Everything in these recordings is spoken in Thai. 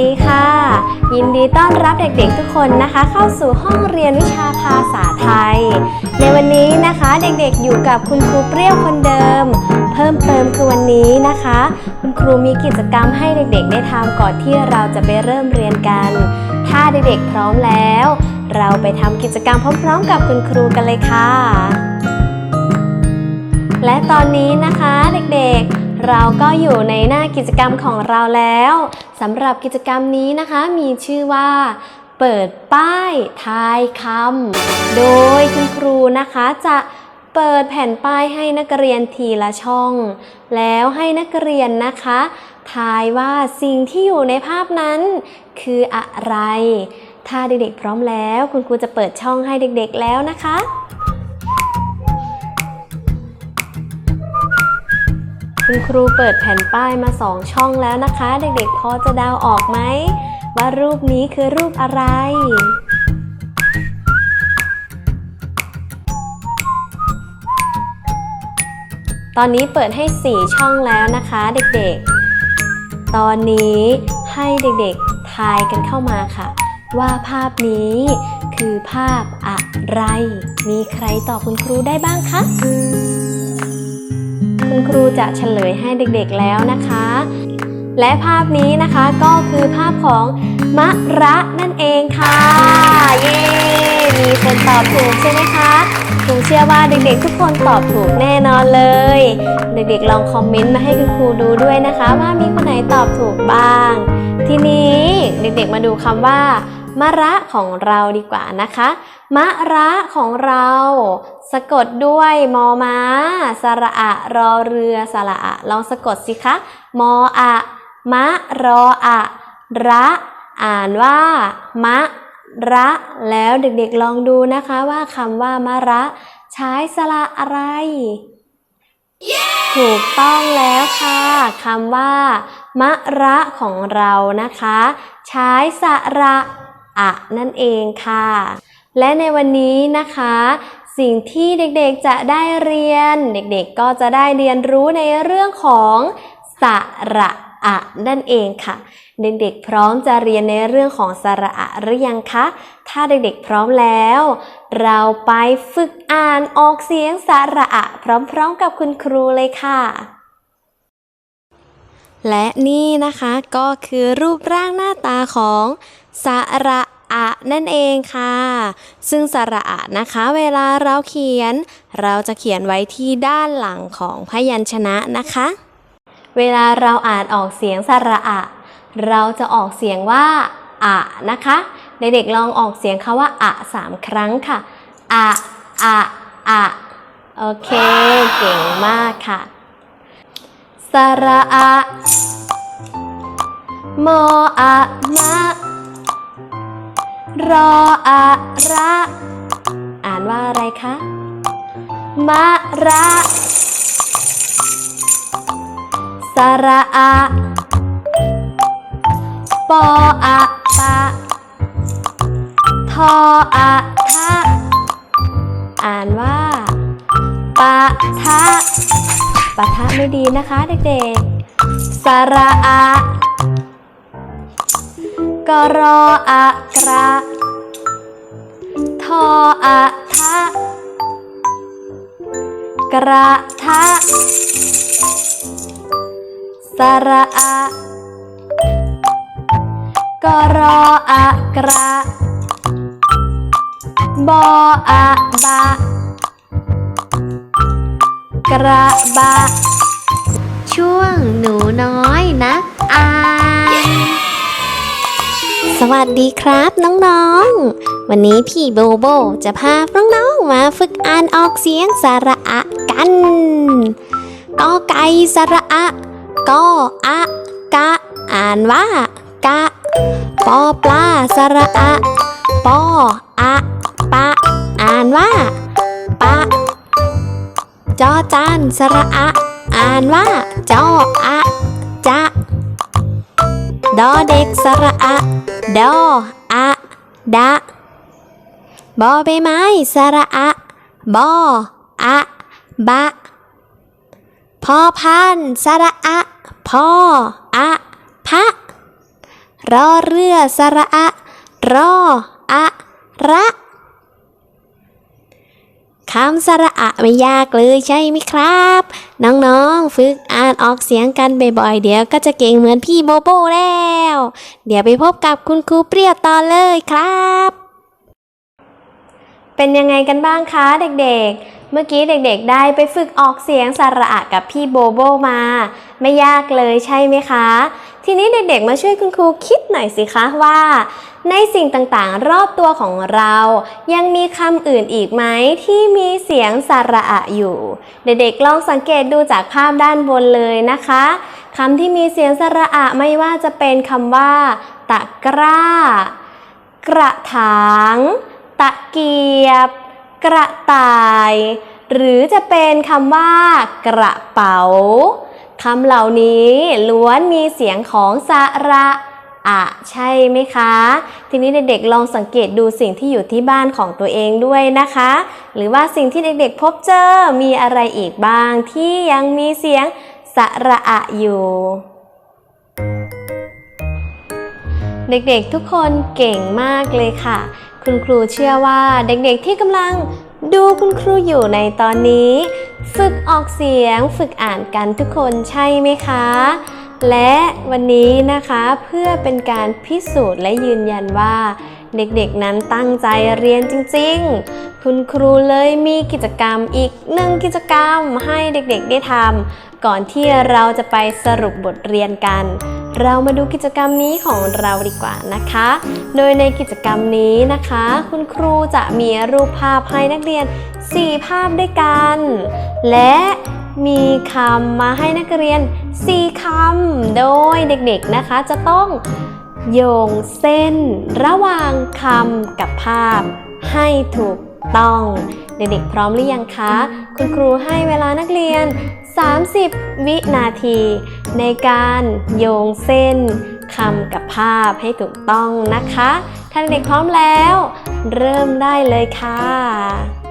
ดีค่ะ ยินดีต้อนรับเด็กๆทุกคนนะคะ เข้าสู่ห้องเรียนวิชาภาษาไทย ในวันนี้นะคะเด็กๆอยู่กับคุณครูเปรี้ยวคนเดิม เพิ่มเติมคือวันนี้นะคะ คุณครูมีกิจกรรมให้เด็กๆ ได้ทำก่อนที่เราจะไปเริ่มเรียนกัน ถ้าเด็กๆพร้อมแล้ว เราไปทำกิจกรรมพร้อมๆ กับคุณครูกันเลยค่ะและตอนนี้นะคะเด็กๆ เราก็อยู่ในหน้ากิจกรรมของเราแล้วสำหรับกิจกรรมนี้นะคะมีชื่อว่า เปิดป้ายทายคำโดยคุณครูนะคะจะเปิดแผ่นป้ายให้นักเรียนทีละช่อง แล้วให้นักเรียนนะคะทายว่าสิ่งที่อยู่ในภาพนั้นคืออะไร ถ้าเด็กๆพร้อมแล้ว คุณครูจะเปิดช่องให้เด็กๆแล้วนะคะ คุณครูเปิดแผ่นป้ายมาสองช่องแล้วนะคะ เด็กๆพอจะเดาออกไหม ว่ารูปนี้คือรูปอะไร ตอนนี้เปิดให้4ช่องแล้วนะคะเด็กๆ ตอนนี้ให้เด็กๆ ทายกันเข้ามาค่ะ ว่าภาพนี้คือภาพอะไร มีใครตอบคุณครูได้บ้างคะ คุณครูจะเฉลยให้เด็กๆแล้วนะคะ และภาพนี้นะคะก็คือภาพของมะระนั่นเองค่ะ เย้ มีคนตอบถูกใช่ไหมคะครูเชื่อว่าเด็กๆทุกคนตอบถูกแน่นอนเลย เด็กๆลองคอมเมนต์มาให้คุณครูดูด้วยนะคะ ว่ามีคนไหนตอบถูกบ้าง ทีนี้เด็กๆมาดูคำว่า มะระของเราดีกว่านะคะ มะระของเรา สะกดด้วยมอมาสระอะรอเรือสระอะลองสะกดสิคะมออะมะรออะระอ่านว่ามะระแล้วเด็กๆลองดูนะคะว่าคำว่ามะระ ใช้สระอะไรถูกต้องแล้วค่ะคำว่ามะระของเรานะคะ ใช้สระ อะนั่นเองค่ะ และในวันนี้นะคะ สิ่งที่เด็กๆจะได้เรียน เด็กๆก็จะได้เรียนรู้ในเรื่องของสระอะนั่นเองค่ะ เด็กๆพร้อมจะเรียนในเรื่องของสระอะหรือยังคะ ถ้าเด็กๆพร้อมแล้ว เราไปฝึกอ่านออกเสียงสระอะพร้อมๆกับคุณครูเลยค่ะและนี่นะคะก็คือรูปร่างหน้าตาของ สระอะนั่นเองค่ะ ซึ่งสระอะนะคะ เวลาเราเขียน เราจะเขียนไว้ที่ด้านหลังของพยัญชนะนะคะ เวลาเราอ่านออกเสียงสระอะ เราจะออกเสียงว่าอะนะคะเด็กๆลองออกเสียงคาว่าอะสามครั้งค่ะอะอะอะโอเค เก่งมากค่ะ สระอะมออะมะ รออะระ อ่านว่าอะไรคะ มะระ สระอะปออะปะทออะทะอ่านว่าปะทะปะทะไม่ดีนะคะเด็กๆ สระอะ กรออะกระทออะทะกระทะสระอะกรออะกระบออะบะกระบะ วัสดีครับน้องๆ วันนี้พี่โบโบจะพาน้องๆมาฝึกอ่านออกเสียงสระอะกันกอไก่สระอะกออะกะ อ่านว่ากะปอปลาสระอะปออะปะ อ่านว่าปะจอจานสระอะอ่านว่าจออะจะดอเด็กสระอะ ดออะดะบอใบไม้สระอะบออะบะพอพันสระอะพออะพะรอเรือสระอะรออะระ คำสระอะไม่ยากเลยใช่ไหมครับ น้องๆ ฝึกอ่านออกเสียงกันบ่อยๆ เดี๋ยวก็จะเก่งเหมือนพี่โบโบแล้ว เดี๋ยวไปพบกับคุณครูเปรี้ยวต่อเลยครับ เป็นยังไงกันบ้างคะเด็กๆ เมื่อกี้เด็กๆ ได้ไปฝึกออกเสียงสระอะกับพี่โบโบมา ไม่ยากเลยใช่ไหมคะ ทีนี้เด็กๆ มาช่วยคุณครูคิดหน่อยสิคะว่า ในสิ่งต่างๆ รอบตัวของเรา ยังมีคำอื่นอีกไหมที่มีเสียงสระอะอยู่ เด็กๆ ลองสังเกตดูจากภาพด้านบนเลยนะคะคำที่มีเสียงสระอะไม่ว่าจะเป็นคำว่า ตะกร้า กระถาง ตะเกียบ กระต่าย หรือจะเป็นคำว่ากระเป๋าคำเหล่านี้ล้วนมีเสียงของสระอะใช่ไหมคะ ทีนี้เด็กๆลองสังเกตดูสิ่งที่อยู่ที่บ้านของตัวเองด้วยนะคะ หรือว่าสิ่งที่เด็กๆพบเจอมีอะไรอีกบ้างที่ยังมีเสียงสระอะอยู่ เด็กๆทุกคนเก่งมากเลยค่ะ คุณครูเชื่อว่าเด็กๆที่กำลังดูคุณครูอยู่ในตอนนี้ ฝึกออกเสียงฝึกอ่านกันทุกคนใช่ไหมคะ และวันนี้นะคะเพื่อเป็นการพิสูจน์และยืนยันว่า เด็กๆนั้นตั้งใจเรียนจริงๆ คุณครูเลยมีกิจกรรมอีกหนึ่งกิจกรรมให้เด็กๆได้ทำก่อนที่เราจะไปสรุปบทเรียนกัน เรามาดูกิจกรรมนี้ของเราดีกว่านะคะ โดยในกิจกรรมนี้นะคะ คุณครูจะมีรูปภาพให้นักเรียน 4 ภาพด้วยกัน และมีคำมาให้นักเรียน 4คำ โดยเด็กๆนะคะจะต้องโยงเส้น ระหว่างคำกับภาพให้ถูกต้อง เด็กๆพร้อมหรือยังคะ คุณครูให้เวลานักเรียน 30 วินาที ในการโยงเส้นคำกับภาพให้ถูกต้องนะคะ ถ้าเด็กพร้อมแล้ว เริ่มได้เลยค่ะ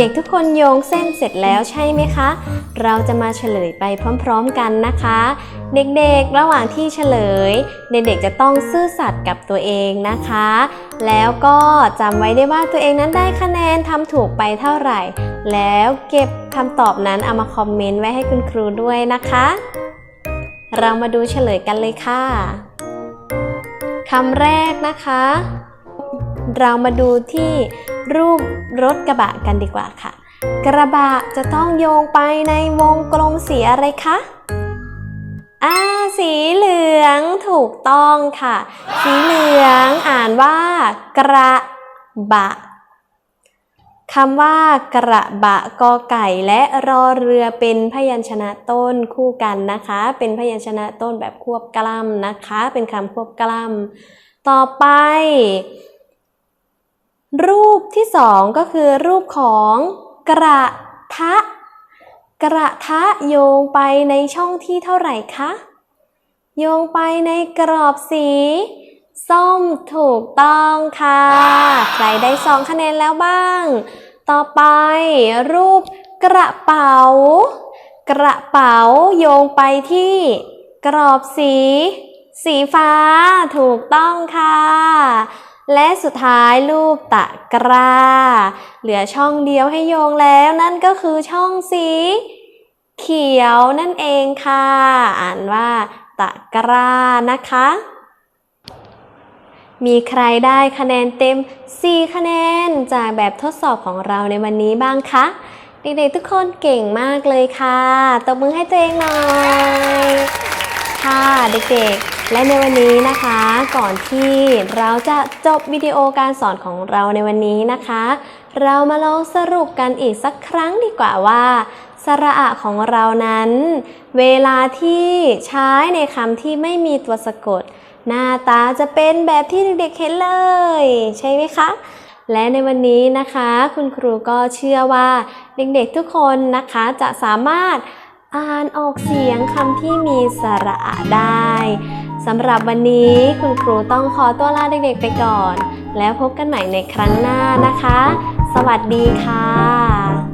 ด็กๆ ทุกคนโยงเส้นเสร็จแล้วใช่ไหมคะ เราจะมาเฉลยไปพร้อมๆกันนะคะ เด็กๆ ระหว่างที่เฉลย เด็กๆ จะต้องซื่อสัตย์กับตัวเองนะคะ แล้วก็จำไว้ได้ว่าตัวเองนั้นได้คะแนนทำถูกไปเท่าไหร่ แล้วเก็บคำตอบนั้นเอามาคอมเมนต์ไว้ให้คุณครูด้วยนะคะ เรามาดูเฉลยกันเลยค่ะคำแรกนะคะ เรามาดูที่รูปรถกระบะกันดีกว่าค่ะ กระบะจะต้องโยงไปในวงกลมสีอะไรคะอ่าสีเหลืองถูกต้องค่ะ สีเหลืองอ่านว่า กระบะคำว่ากระบะกอไก่และรอเรือเป็นพยัญชนะต้นคู่กันนะคะ เป็นพยัญชนะต้นแบบควบกล้ำนะคะ เป็นคำควบกล้ำต่อไป รูปที่สองก็คือรูปของกระทะ กระทะโยงไปในช่องที่เท่าไหร่คะ โยงไปในกรอบสี ส้มถูกต้องค่ะ ใครได้สองคะแนนแล้วบ้าง ต่อไป รูปกระเป๋า กระเป๋าโยงไปที่ กรอบสี สีฟ้าถูกต้องค่ะ และสุดท้ายรูปตะกร้า เหลือช่องเดียวให้โยงแล้วนั่นก็คือช่องสี เขียวนั่นเองค่ะ อ่านว่า ตะกร้านะคะ มีใครได้คะแนนเต็ม 4 คะแนนจากแบบทดสอบของเราในวันนี้บ้างคะเด็กๆทุกคนเก่งมากเลยค่ะ ตบมือให้ตัวเองหน่อย ค่ะเด็กๆ และในวันนี้นะคะก่อนที่เราจะจบวิดีโอการสอนของเราในวันนี้นะคะ เรามาลองสรุปกันอีกสักครั้งดีกว่าว่า สระอะของเรานั้น เวลาที่ใช้ในคำที่ไม่มีตัวสะกด หน้าตาจะเป็นแบบที่เด็กๆเห็นเลย ใช่ไหมคะและในวันนี้นะคะ คุณครูก็เชื่อว่าเด็กๆทุกคนนะคะจะสามารถอ่านออกเสียงคำที่มีสระอะได้ สำหรับวันนี้คุณครูต้องขอตัวลาเด็กๆไปก่อน แล้วพบกันใหม่ในครั้งหน้านะคะ สวัสดีค่ะ